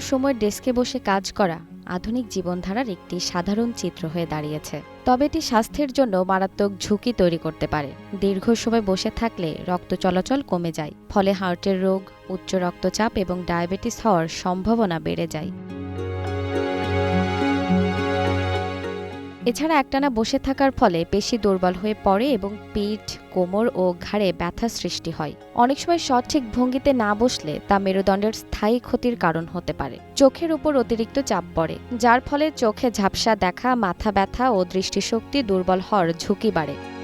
সময় ডেস্কে বসে কাজ করা আধুনিক জীবনধারার একটি সাধারণ চিত্র হয়ে দাঁড়িয়েছে। তবে এটি স্বাস্থ্যের জন্য মারাত্মক ঝুঁকি তৈরি করতে পারে। দীর্ঘ সময় বসে থাকলে রক্ত চলাচল কমে যায়, ফলে হার্টের রোগ, উচ্চ রক্তচাপ এবং ডায়াবেটিস হওয়ার সম্ভাবনা বেড়ে যায়। এছাড়া একটানা বসে থাকার ফলে পেশি দুর্বল হয়ে পড়ে এবং পিঠ, কোমর ও ঘাড়ে ব্যথা সৃষ্টি হয়। অনেক সময় সঠিক ভঙ্গিতে না বসলে তা মেরুদণ্ডের স্থায়ী ক্ষতির কারণ হতে পারে। চোখের উপর অতিরিক্ত চাপ পড়ে, যার ফলে চোখে ঝাপসা দেখা, মাথা ব্যথা ও দৃষ্টিশক্তি দুর্বল হওয়ার ঝুঁকি বাড়ে।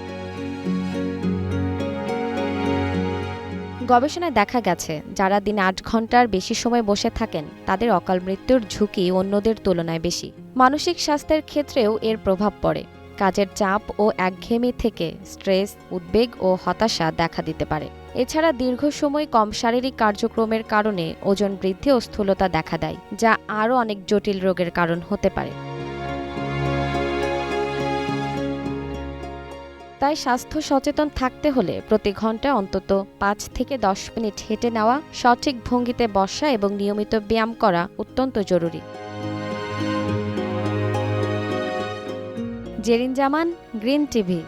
গবেষণায় দেখা গেছে, যারা দিনে আট ঘণ্টার বেশি সময় বসে থাকেন, তাদের অকাল মৃত্যুর ঝুঁকি অন্যদের তুলনায় বেশি। মানসিক স্বাস্থ্যের ক্ষেত্রেও এর প্রভাব পড়ে। কাজের চাপ ও একঘেয়েমি থেকে স্ট্রেস, উদ্বেগ ও হতাশা দেখা দিতে পারে। এছাড়া দীর্ঘ সময় কম শারীরিক কার্যক্রমের কারণে ওজন বৃদ্ধি ও স্থূলতা দেখা দেয়, যা আরও অনেক জটিল রোগের কারণ হতে পারে। তাই স্বাস্থ্য সচেতন থাকতে হলে প্রতি ঘন্টায় অন্তত পাঁচ থেকে দশ মিনিট হেঁটে নেওয়া, সঠিক ভঙ্গিতে বসা এবং নিয়মিত ব্যায়াম করা অত্যন্ত জরুরি। Zerin Zaman, green TV.